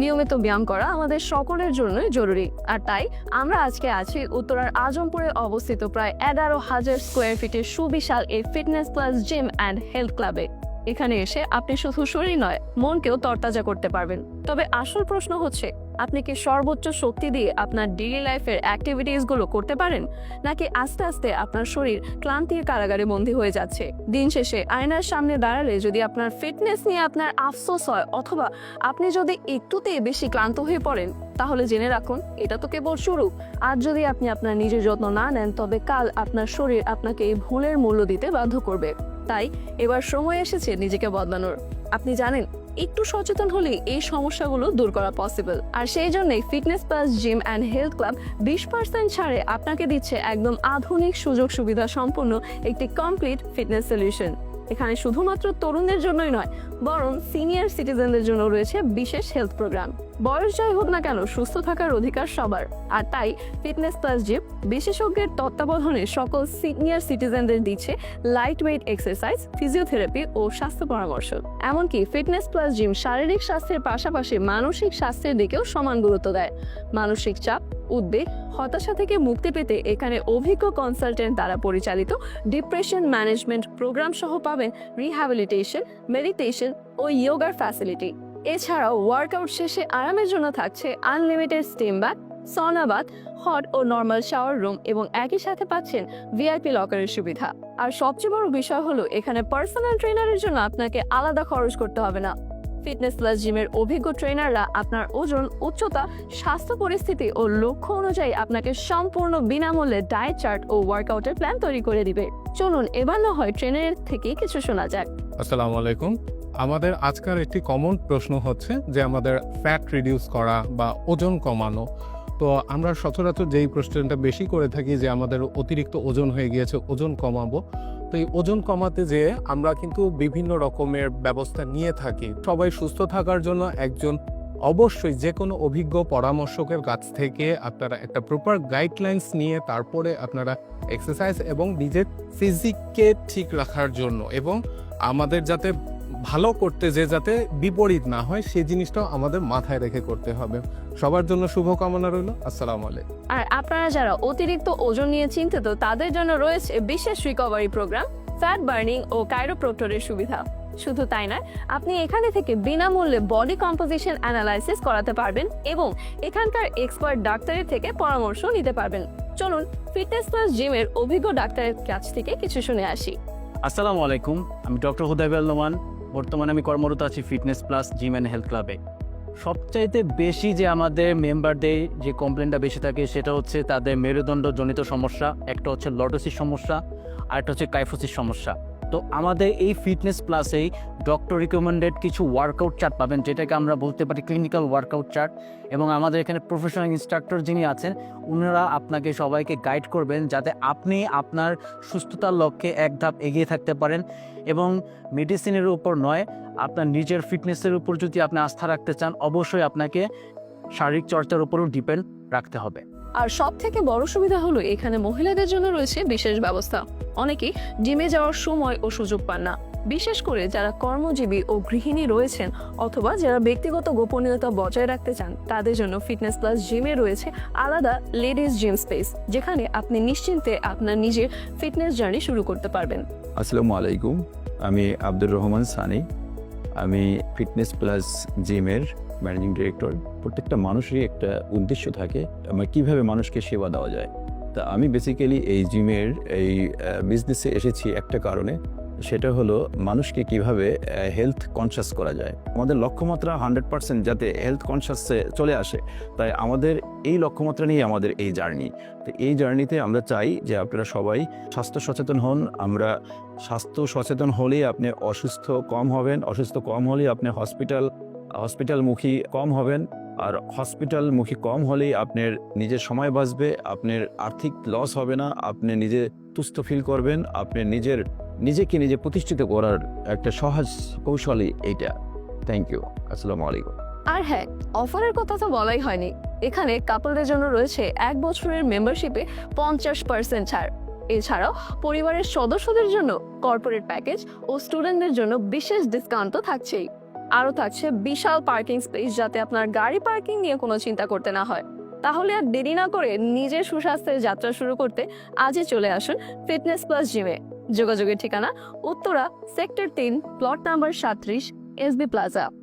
নিয়মিত ব্যায়াম করা আমাদের সকলের জন্যই জরুরি। আর তাই আমরা আজকে আছি উত্তরার আজমপুরে অবস্থিত প্রায় এগারো হাজার স্কোয়ার ফিটের সুবিশাল এই fitness plus gym and health ক্লাবে এখানে এসে আপনি শুধু শরীর নয়, মনকেও তরতাজা করতে পারবেন। তবে আসল প্রশ্ন হচ্ছে আপনি কি সর্বোচ্চ শক্তি দিয়ে আপনার ডেইলি লাইফের অ্যাক্টিভিটিসগুলো করতে পারেন? নাকি আস্তে আস্তে আপনার শরীর ক্লান্তির কারাগারে বন্দী হয়ে যাচ্ছে? দিন শেষে আয়নার সামনে দাঁড়ালে যদি আপনার ফিটনেস নিয়ে আপনার আফসোস হয়, অথবা আপনি যদি একটুতেই বেশি ক্লান্ত হয়ে পড়েন, তাহলে জেনে রাখুন, এটা তো কেবল শুরু। আজ যদি আপনি আপনার নিজের যত্ন না নেন, তবে কাল আপনার শরীর আপনাকে এই ভুলের মূল্য দিতে বাধ্য করবে। তাই এবার সময় এসেছে নিজেকে বদলানোর। আপনি জানেন একটু সচেতন হলে এই সমস্যাগুলো দূর করা পসিবল আর সেই জন্যই fitness plus gym and health club বিশ পার্সেন্ট ছাড়ে আপনাকে দিচ্ছে একদম আধুনিক সুযোগ সুবিধা সম্পন্ন একটি কমপ্লিট ফিটনেস সলিউশন এখানে শুধুমাত্র তরুণদের জন্যই নয়, বরং সিনিয়র সিটিজেনদের জন্য রয়েছে বিশেষ হেলথ প্রোগ্রাম বয়স যাই হোক না কেন, সুস্থ থাকার অধিকার সবার। আর তাই ফিটনেস প্লাস জিম বিশেষজ্ঞের তত্ত্বাবধানে সকল সিনিয়র সিটিজেনদের দিচ্ছে লাইট ওয়েট এক্সারসাইজ ফিজিওথেরাপি ও স্বাস্থ্য পরামর্শ। এমনকি ফিটনেস প্লাস জিম শারীরিক স্বাস্থ্যের পাশাপাশি মানসিক স্বাস্থ্যের দিকেও সমান গুরুত্ব দেয়। মানসিক চাপ উদ্বেগ, হতাশা থেকে মুক্তি পেতে এখানে অভিজ্ঞ কনসালটেন্ট দ্বারা পরিচালিত ডিপ্রেশন ম্যানেজমেন্ট প্রোগ্রাম সহ পাবেন রিহ্যাবিলিটেশন মেডিটেশন ও ইয়োগার ফ্যাসিলিটি এছাড়াও ওয়ার্কআউট শেষে আরামের জন্য থাকছে আনলিমিটেড স্টিম বাথ সনাবাদ হট ও নর্মাল শাওয়ার রুম এবং একই সাথে পাচ্ছেন ভিআইপি লকারের সুবিধা। আর সবচেয়ে বড় বিষয় হলো, এখানে পার্সোনাল ট্রেনারের জন্য আপনাকে আলাদা খরচ করতে হবে না। ফিটনেস প্লাস জিমের অভিজ্ঞ ট্রেনাররা আপনার ওজন, উচ্চতা, স্বাস্থ্য পরিস্থিতি ও লক্ষ্য অনুযায়ী আপনাকে সম্পূর্ণ বিনামূল্যে ডায়েট চার্ট ও ওয়ার্কআউটের প্ল্যান তৈরি করে দিবে। চলুন, এবার না হয় ট্রেনারের থেকে কিছু শোনা যাক। আসসালামু আলাইকুম। আমাদের আজকের একটি কমন প্রশ্ন হচ্ছে যে, আমাদের ফ্যাট রিডিউস করা বা ওজন কমানো। তো আমরা সচরাচর যেই প্রশ্নটা বেশি করে থাকি যে, আমাদের অতিরিক্ত ওজন হয়ে গিয়েছে, ওজন কমাবো। তো এই ওজন কমাতে যে আমরা কিন্তু বিভিন্ন রকমের ব্যবস্থা নিয়ে থাকি। সবাই সুস্থ থাকার জন্য একজন অবশ্যই যে কোনো অভিজ্ঞ পরামর্শকের কাছ থেকে আপনারা একটা প্রপার গাইডলাইন্স নিয়ে তারপরে আপনারা এক্সারসাইজ এবং নিজের ফিজিককে ঠিক রাখার জন্য এবং আমাদের যাতে ভালো করতে যে যাতে বিপরীত না হয় সেই জিনিসটাও আমাদের মাথায় রেখে করতে হবে। সবার জন্য শুভকামনা রইল। আসসালামু আলাইকুম। আর আপনারা যারা অতিরিক্ত ওজন নিয়ে চিন্তিত তাদের জন্য রয়েছে বিশেষ রিকভারি প্রোগ্রাম ফ্যাট বার্নিং ও কাইরোপ্রক্টরের সুবিধা। শুধু তাই নয় আপনি এখানে থেকে বিনামূল্যে বডি কম্পোজিশন অ্যানালাইসিস করাতে পারবেন এবং এখানকার এক্সপার্ট ডাক্তারের থেকে পরামর্শ নিতে পারবেন। চলুন ফিটনেস প্লাস জিমের অভিজ্ঞ ডাক্তারের কাছ থেকে কিছু শুনে আসি। আসসালামু আলাইকুম আমি ডক্টর হুদাইব আল নোমান। বর্তমানে আমি কর্মরত আছি fitness plus gym and health ক্লাবে সবচাইতে বেশি যে আমাদের মেম্বারদের যে কমপ্লেনটা বেশি থাকে সেটা হচ্ছে তাদের মেরুদণ্ডজনিত সমস্যা, একটা হচ্ছে লটোসির সমস্যা, আর একটা হচ্ছে কাইফোসির সমস্যা। তো আমাদের এই ফিটনেস প্লাসেই ডক্টর রিকমেন্ডেড কিছু ওয়ার্কআউট চার্ট পাবেন, যেটাকে আমরা বলতে পারি ক্লিনিক্যাল ওয়ার্কআউট চার্ট এবং আমাদের এখানে প্রফেশনাল ইনস্ট্রাক্টর যিনি আছেন ওনারা আপনাকে সবাইকে গাইড করবেন যাতে আপনি আপনার সুস্থতার লক্ষ্যে এক ধাপ এগিয়ে থাকতে পারেন। এবং মেডিসিনের উপর নয়, আপনার নিজের ফিটনেসের উপর যদি আপনি আস্থা রাখতে চান, অবশ্যই আপনাকে শারীরিক চর্চার উপরও ডিপেন্ড রাখতে হবে। আর সব থেকে বড় সুবিধা হলো এখানে মহিলাদের জন্য রয়েছে বিশেষ ব্যবস্থা। অনেকেই জিমে যাওয়ার সময় ও সুযোগ পান না। বিশেষ করে যারা কর্মজীবী ও গৃহিণী রয়েছেন অথবা যারা ব্যক্তিগত গোপনীয়তা বজায় রাখতে চান, তাদের জন্য ফিটনেস প্লাস জিমে রয়েছে আলাদা লেডিস জিম স্পেস যেখানে আপনি নিশ্চিন্তে আপনার নিজের ফিটনেস জার্নি শুরু করতে পারবেন। আসসালামু আলাইকুম। আমি আব্দুর রহমান সানি। আমি ফিটনেস প্লাস জিমের ম্যানেজিং ডিরেক্টর প্রত্যেকটা মানুষেরই একটা উদ্দেশ্য থাকে, আমার কীভাবে মানুষকে সেবা দেওয়া যায়। তা আমি বেসিক্যালি এই জিমের এই বিজনেসে এসেছি একটা কারণে। সেটা হলো মানুষকে কীভাবে হেলথ কনসিয়াস করা যায়। আমাদের লক্ষ্যমাত্রা হান্ড্রেড পার্সেন্ট যাতে হেলথ কনসিয়াসে চলে আসে। তাই আমাদের এই লক্ষ্যমাত্রা নিয়ে আমাদের এই জার্নি তো এই জার্নিতে আমরা চাই যে আপনারা সবাই স্বাস্থ্য সচেতন হন। আমরা স্বাস্থ্য সচেতন হলেই আপনি অসুস্থ কম হবেন। অসুস্থ কম হলেই আপনি হসপিটাল হসপিটালমুখী কম হবেন। আর হসপিটালমুখী কম হলেই আপনার নিজের সময় বাঁচবে, আপনার আর্থিক লস হবে না, আপনি নিজে তুষ্ট ফিল করবেন, আপনি নিজের, নিজেকে নিজে প্রতিষ্ঠিত করার একটা সহজ কৌশলই এইটা। থ্যাংক ইউ আসসালামু আলাইকুম। আর হ্যাঁ অফারের কথা তো বলাই হয়নি। এখানে কাপলদের জন্য রয়েছে এক বছরের মেম্বারশিপে পঞ্চাশ পার্সেন্ট ছাড়। এছাড়াও পরিবারের সদস্যদের জন্য কর্পোরেট প্যাকেজ ও স্টুডেন্টদের জন্য বিশেষ ডিসকাউন্ট তো থাকছেই। আরও থাকছে বিশাল পার্কিং স্পেস যাতে আপনার গাড়ি পার্কিং নিয়ে কোনো চিন্তা করতে না হয়। তাহলে আর দেরি না করে নিজের সুস্বাস্থ্যের যাত্রা শুরু করতে আজই চলে আসুন ফিটনেস প্লাস জিমে যোগাযোগের ঠিকানা উত্তরা সেক্টর তিন প্লট নাম্বার সাঁত্রিশ এসবি প্লাজা